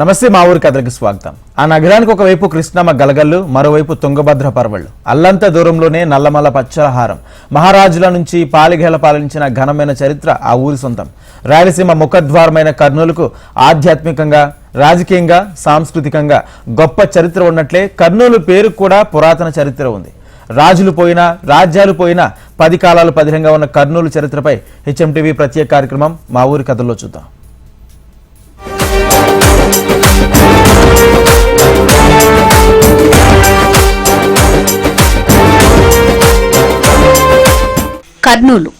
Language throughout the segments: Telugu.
నమస్తే మా ఊరి కథలకు స్వాగతం. ఆ నగరానికి ఒకవైపు కృష్ణమ్మ గలగల్లు మరోవైపు తుంగభద్ర పర్వళ్ళు. అల్లంత దూరంలోనే నల్లమల పచ్చలహారం మహారాజుల నుంచి పాలిఘేల పాలించిన ఘనమైన చరిత్ర ఆ ఊరి సొంతం. రాయలసీమ ముఖద్వారమైన కర్నూలుకు ఆధ్యాత్మికంగా రాజకీయంగా సాంస్కృతికంగా గొప్ప చరిత్ర ఉన్నట్లే కర్నూలు పేరు కూడా పురాతన చరిత్ర ఉంది. రాజులు పోయినా రాజ్యాలు పోయినా పది కాలాలు పదిహంగా ఉన్న కర్నూలు చరిత్రపై హెచ్ఎంటీవీ ప్రత్యేక కార్యక్రమం మా ఊరి కథల్లో చూద్దాం. కర్నూలు.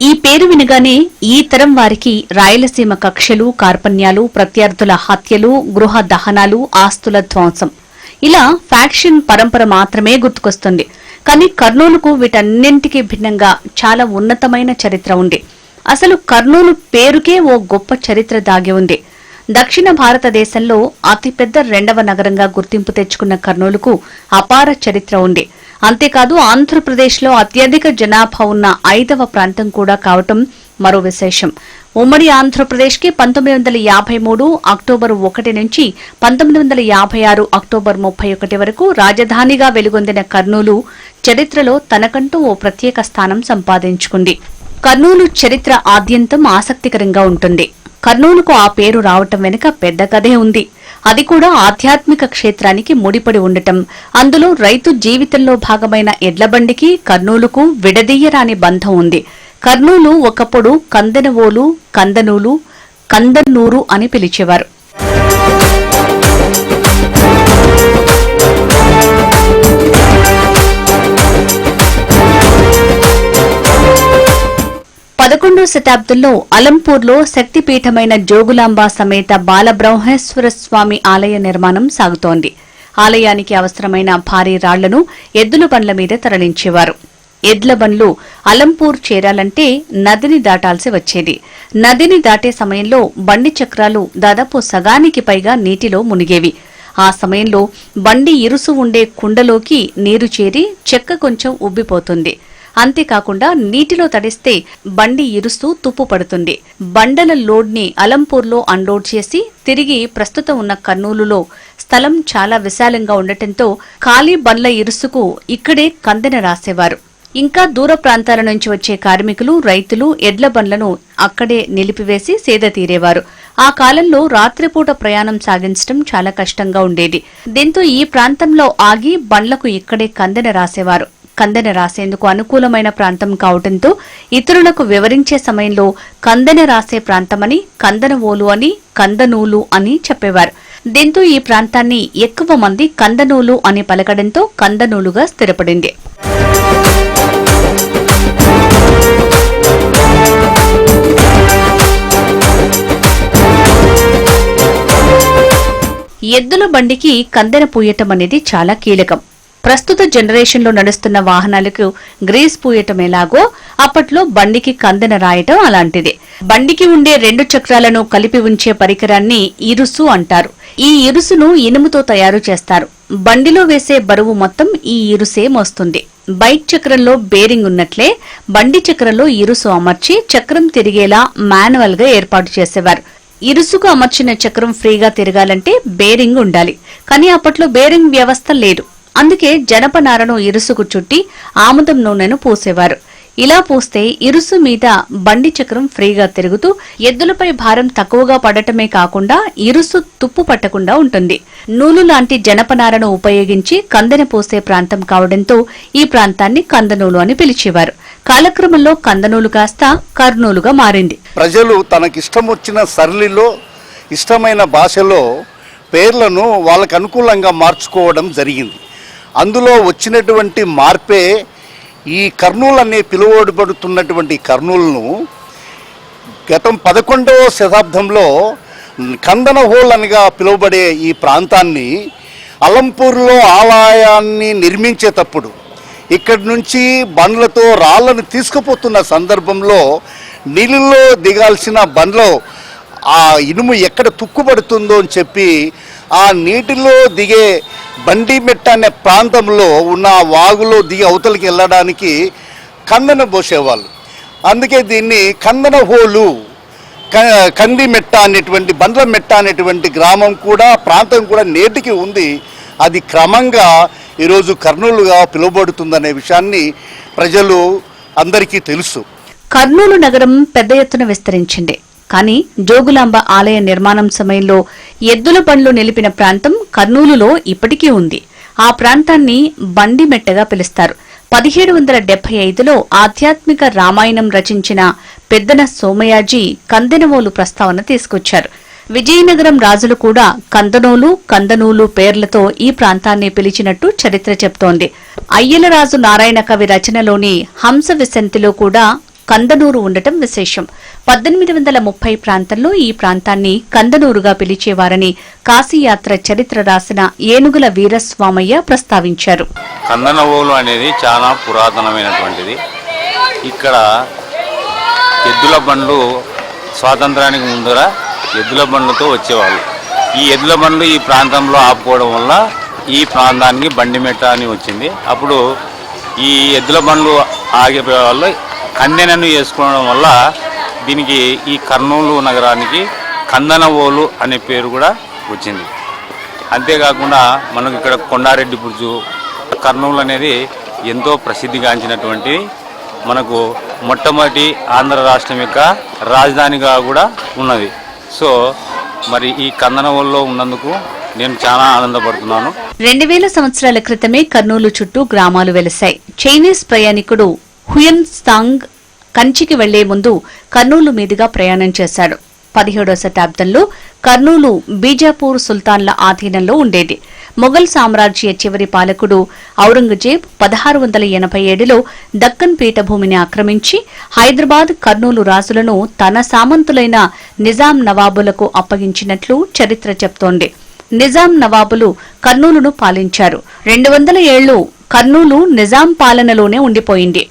ఈ పేరు వినగానే ఈ తరం వారికి రాయలసీమ కక్షలు కార్పణ్యాలు ప్రత్యర్థుల హత్యలు గృహ దహనాలు ఆస్తుల ధ్వంసం. ఇలా ఫ్యాక్షన్ పరంపర మాత్రమే గుర్తుకొస్తుంది. కానీ కర్నూలుకు వీటన్నింటికీ భిన్నంగా చాలా ఉన్నతమైన చరిత్ర ఉంది. అసలు కర్నూలు పేరుకే ఓ గొప్ప చరిత్ర దాగి ఉంది. దక్షిణ భారతదేశంలో అతిపెద్ద రెండవ నగరంగా గుర్తింపు తెచ్చుకున్న కర్నూలుకు అపార చరిత్ర ఉంది. అంతేకాదు ఆంధ్రప్రదేశ్లో అత్యధిక జనాభా ఉన్న ఐదవ ప్రాంతం కూడా కావటం మరో విశేషం. ఉమ్మడి ఆంధ్రప్రదేశ్కి పంతొమ్మిది వందల యాభై మూడు అక్టోబర్ ఒకటి నుంచి పంతొమ్మిది వందల యాభై ఆరు అక్టోబర్ ముప్పై ఒకటి వరకు రాజధానిగా వెలుగొందిన కర్నూలు చరిత్రలో తనకంటూ ఓ ప్రత్యేక స్థానం సంపాదించుకుంది. కర్నూలు చరిత్ర ఆద్యంతం ఆసక్తికరంగా ఉంటుంది. కర్నూలుకు ఆ పేరు రావటం వెనుక పెద్ద కథే ఉంది. అది కూడా ఆధ్యాత్మిక క్షేత్రానికి ముడిపడి ఉండటం. అందులో రైతు జీవితంలో భాగమైన ఎడ్లబండికి కర్నూలుకు విడదీయరాని బంధం ఉంది. కర్నూలు ఒకప్పుడు కందనవోలు కందనూలు కందన్నూరు అని పిలిచేవారు. పదకొండో శతాబ్దంలో అలంపూర్లో శక్తిపీఠమైన జోగులాంబ సమేత బాలబ్రహ్మేశ్వర స్వామి ఆలయ నిర్మాణం సాగుతోంది. ఆలయానికి అవసరమైన భారీ రాళ్ళను ఎద్దుల బండ్ల మీద తరలించేవారు. ఎడ్ల బండ్లు అలంపూర్ చేరాలంటే నదిని దాటాల్సి వచ్చేది. నదిని దాటే సమయంలో బండి చక్రాలు దాదాపు సగానికి పైగా నీటిలో మునిగేవి. ఆ సమయంలో బండి ఇరుసు ఉండే కుండలోకి నీరు చేరి చెక్క కొంచెం ఉబ్బిపోతుంది. అంతేకాకుండా నీటిలో తడిస్తే బండి ఇరుస్తూ తుప్పు పడుతుంది. బండల లోడ్ని అలంపూర్లో అన్లోడ్ చేసి తిరిగి ప్రస్తుతం ఉన్న కర్నూలులో స్థలం చాలా విశాలంగా ఉండటంతో ఖాళీ బండ్ల ఇరుసుకు ఇక్కడే కందెన రాసేవారు. ఇంకా దూర ప్రాంతాల నుంచి వచ్చే కార్మికులు రైతులు ఎడ్ల బండ్లను అక్కడే నిలిపివేసి సేద తీరేవారు. ఆ కాలంలో రాత్రిపూట ప్రయాణం సాగించడం చాలా కష్టంగా ఉండేది. దీంతో ఈ ప్రాంతంలో ఆగి బండ్లకు ఇక్కడే కందెన రాసేవారు. కందెన రాసేందుకు అనుకూలమైన ప్రాంతం కావటంతో ఇతరులకు వివరించే సమయంలో కందెన రాసే ప్రాంతమని కందనవోలు అని కందనూలు అని చెప్పేవారు. దీంతో ఈ ప్రాంతాన్ని ఎక్కువ మంది కందనూలు అని పలకడంతో కందనూలుగా స్థిరపడింది. ఎద్దుల బండికి కందెన పూయటం అనేది చాలా కీలకం. ప్రస్తుత జనరేషన్లో నడుస్తున్న వాహనాలకు గ్రీస్ పూయటం ఎలాగో అప్పట్లో బండికి కందెన రాయటం అలాంటిదే. బండికి ఉండే రెండు చక్రాలను కలిపి ఉంచే పరికరాన్ని ఇరుసు అంటారు. ఈ ఇరుసును ఇనుముతో తయారు చేస్తారు. బండిలో వేసే బరువు మొత్తం ఈ ఇరుసే మోస్తుంది. బైక్ చక్రంలో బేరింగ్ ఉన్నట్లే బండి చక్రంలో ఇరుసు అమర్చి చక్రం తిరిగేలా మాన్యువల్గా ఏర్పాటు చేసేవారు. ఇరుసుకు అమర్చిన చక్రం ఫ్రీగా తిరగాలంటే బేరింగ్ ఉండాలి. కానీ అప్పట్లో బేరింగ్ వ్యవస్థ లేదు. అందుకే జనపనారను ఇరుసుకు చుట్టి ఆముదం నూనెను పోసేవారు. ఇలా పోస్తే ఇరుసు మీద బండి చక్రం ఫ్రీగా తిరుగుతూ ఎద్దులపై భారం తక్కువగా పడటమే కాకుండా ఇరుసు తుప్పు పట్టకుండా ఉంటుంది. నూలు లాంటి జనపనారను ఉపయోగించి కందెన పోసే ప్రాంతం కావడంతో ఈ ప్రాంతాన్ని కందనూలు అని పిలిచేవారు. కాలక్రమంలో కందనూలు కాస్త కర్నూలుగా మారింది. ప్రజలు తనకిష్టం వచ్చిన సరళిలో ఇష్టమైన భాషలో పేర్లను వాళ్ళకు అనుకూలంగా మార్చుకోవడం జరిగింది. అందులో వచ్చినటువంటి మార్పే ఈ కర్నూలు అనే పిలువబడుతున్నటువంటి కర్నూలును గతం పదకొండవ శతాబ్దంలో కందన హోల్ పిలువబడే ఈ ప్రాంతాన్ని అలంపూర్లో ఆలయాన్ని నిర్మించేటప్పుడు ఇక్కడి నుంచి బండ్లతో రాళ్ళను తీసుకుపోతున్న సందర్భంలో నీళ్ళలో దిగాల్సిన బండ్లో ఆ ఇనుము ఎక్కడ తుక్కుపడుతుందో అని చెప్పి ఆ నీటిలో దిగే బండిమెట్ట అనే ప్రాంతంలో ఉన్న వాగులో దిగి అవతలికి వెళ్ళడానికి కందన పోసేవాళ్ళు. అందుకే దీన్ని కందన హోలు క- కందిమెట్ట అనేటువంటి బండ్ల మెట్ట అనేటువంటి గ్రామం కూడా ప్రాంతం కూడా నేటికి ఉంది. అది క్రమంగా ఈరోజు కర్నూలుగా పిలువబడుతుందనే విషయాన్ని ప్రజలు అందరికీ తెలుసు. కర్నూలు నగరం పెద్ద ఎత్తున విస్తరించింది. కానీ జోగులాంబ ఆలయ నిర్మాణం సమయంలో ఎద్దుల బండ్లు నిలిపిన ప్రాంతం కర్నూలులో ఇప్పటికీ ఉంది. ఆ ప్రాంతాన్ని బండిమెట్టగా పిలుస్తారు. పదిహేడు వందల డెబ్బై ఐదులో ఆధ్యాత్మిక రామాయణం రచించిన పెద్దన సోమయాజీ కందెనవోలు ప్రస్తావన తీసుకొచ్చారు. విజయనగరం రాజులు కూడా కందనోలు కందనూలు పేర్లతో ఈ ప్రాంతాన్ని పిలిచినట్టు చరిత్ర చెప్తోంది అయ్యలరాజు నారాయణ కవి రచనలోని హంస విసంతిలో కూడా కందనూరు ఉండటం విశేషం. పద్దెనిమిది వందల ముప్పై ప్రాంతంలో ఈ ప్రాంతాన్ని కందనూరుగా పిలిచేవారని కాశీయాత్ర చరిత్ర రాసిన ఏనుగుల వీరస్వామయ్య ప్రస్తావించారు. కందనవోలు అనేది చాలా పురాతనమైనటువంటిది. ఇక్కడ ఎద్దుల బండ్లు స్వాతంత్రానికి ముందర ఎద్దుల బండ్లతో వచ్చేవాళ్ళు. ఈ ఎద్దుల బండ్లు ఈ ప్రాంతంలో ఆపుకోవడం వల్ల ఈ ప్రాంతానికి బండిమెట్ట అని వచ్చింది. అప్పుడు ఈ ఎద్దుల బండ్లు ఆగిపోయే వాళ్ళు కందెనను వేసుకోవడం వల్ల దీనికి ఈ కర్నూలు నగరానికి కందనవోలు అనే పేరు కూడా వచ్చింది. అంతేకాకుండా మనకు ఇక్కడ కొండారెడ్డి బుర్జు కర్నూలు అనేది ఎంతో ప్రసిద్ధిగాంచినటువంటి మనకు మొట్టమొదటి ఆంధ్ర రాష్ట్రం యొక్క రాజధానిగా కూడా ఉన్నది. సో మరి ఈ కందనవోల్లో ఉన్నందుకు నేను చాలా ఆనందపడుతున్నాను. రెండు వేల సంవత్సరాల క్రితమే కర్నూలు చుట్టూ గ్రామాలు వెలిశాయి చైనీస్ ప్రయాణికుడు హుయన్ సాంగ్ కంచికి వెళ్ళే ముందు కర్నూలు మీదుగా ప్రయాణం చేశాడు. పదిహేడో శతాబ్దంలో కర్నూలు బీజాపూర్ సుల్తాన్ల ఆధీనంలో ఉండేది. మొఘల్ సామ్రాజ్య చివరి పాలకుడు ఔరంగజేబ్ పదహారు వందల ఎనభై ఏడులో దక్కన్ పీఠభూమిని ఆక్రమించి హైదరాబాద్ కర్నూలు రాజులను తన సామంతులైన నిజాం నవాబులకు అప్పగించినట్లు చరిత్ర చెప్తోంది. నిజాం నవాబులు కర్నూలును పాలించారు. రెండు వందల ఏళ్ళు కర్నూలు నిజాం పాలనలోనే ఉండిపోయింది.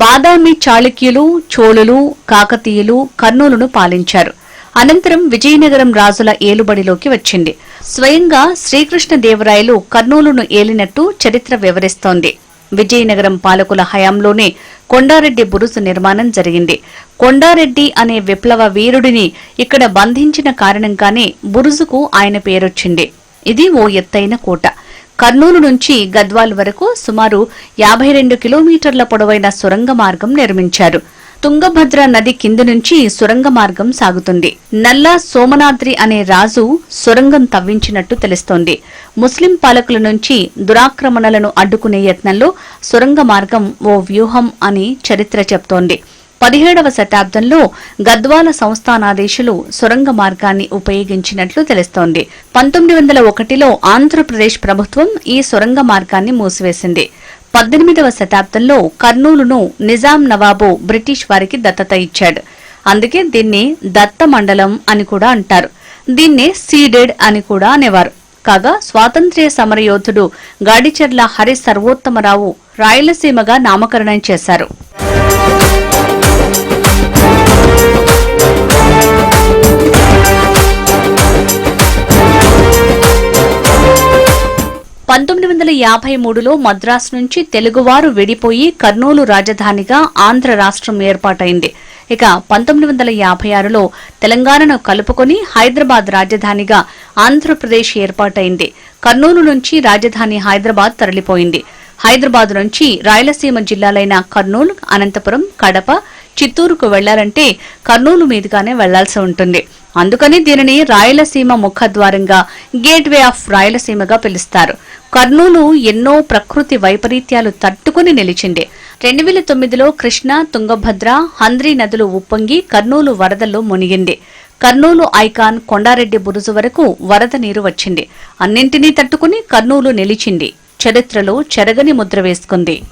బాదామి చాళుక్యులు చోళులు కాకతీయులు కర్నూలును పాలించారు. అనంతరం విజయనగరం రాజుల ఏలుబడిలోకి వచ్చింది. స్వయంగా శ్రీకృష్ణదేవరాయలు కర్నూలును ఏలినట్టు చరిత్ర వివరిస్తోంది. విజయనగరం పాలకుల హయాంలోనే కొండారెడ్డి బురుజు నిర్మాణం జరిగింది. కొండారెడ్డి అనే విప్లవ వీరుడిని ఇక్కడ బంధించిన కారణంగానే బురుజుకు ఆయన పేరొచ్చింది. ఇది ఓ ఎత్తైన కోట. కర్నూలు నుంచి గద్వాల్ వరకు సుమారు యాభై రెండు కిలోమీటర్ల పొడవైన సొరంగ మార్గం నిర్మించారు. తుంగభద్ర నది కింది నుంచి సొరంగ మార్గం సాగుతుంది. నల్లా సోమనాద్రి అనే రాజు సొరంగం తవ్వించినట్టు తెలుస్తోంది. ముస్లిం పాలకుల నుంచి దురాక్రమణలను అడ్డుకునే యత్నంలో సొరంగ మార్గం ఓ వ్యూహం అని చరిత్ర చెప్తోంది. పదిహేడవ శతాబ్దంలో గద్వాల సంస్థానాధీశులు సొరంగ మార్గాన్ని ఉపయోగించినట్లు తెలుస్తోంది. పంతొమ్మిది వందల ఒకటిలో ఆంధ్రప్రదేశ్ ప్రభుత్వం ఈ సొరంగ మార్గాన్ని మూసివేసింది. పద్దెనిమిదవ శతాబ్దంలో కర్నూలును నిజాం నవాబు బ్రిటిష్ వారికి దత్తత ఇచ్చాడు. అందుకే దీన్ని దత్త మండలం అని కూడా అంటారు. దీన్నే సీడెడ్ అని కూడా అనేవారు. కాగా స్వాతంత్ర్య సమరయోధుడు గాడిచెర్ల హరి సర్వోత్తమరావు రాయలసీమగా నామకరణం చేశారు. పంతొమ్మిది వందల యాభై మూడులో మద్రాసు నుంచి తెలుగువారు విడిపోయి కర్నూలు రాజధానిగా ఆంధ్ర రాష్ట్రం ఏర్పాటైంది. ఇక పంతొమ్మిది వందల యాభై ఆరులో తెలంగాణను కలుపుకొని హైదరాబాద్ రాజధానిగా ఆంధ్రప్రదేశ్ ఏర్పాటైంది. కర్నూలు నుంచి రాజధాని హైదరాబాద్ తరలిపోయింది. హైదరాబాద్ నుంచి రాయలసీమ జిల్లాలైన కర్నూలు అనంతపురం కడప చిత్తూరుకు వెళ్ళాలంటే కర్నూలు మీదుగానే వెళ్ళాల్సి ఉంటుంది. అందుకని దీనిని రాయలసీమ ముఖద్వారంగా గేట్వే ఆఫ్ రాయలసీమగా పిలుస్తారు. కర్నూలు ఎన్నో ప్రకృతి వైపరీత్యాలు తట్టుకుని నిలిచింది. రెండు వేల తొమ్మిదిలో కృష్ణ తుంగభద్ర హంద్రీ నదులు ఉప్పొంగి కర్నూలు వరదల్లో మునిగింది. కర్నూలు ఐకాన్ కొండారెడ్డి బురుజు వరకు వరద నీరు వచ్చింది. అన్నింటినీ తట్టుకుని కర్నూలు నిలిచింది. చరిత్రలో చెరగని ముద్ర వేసుకుంది.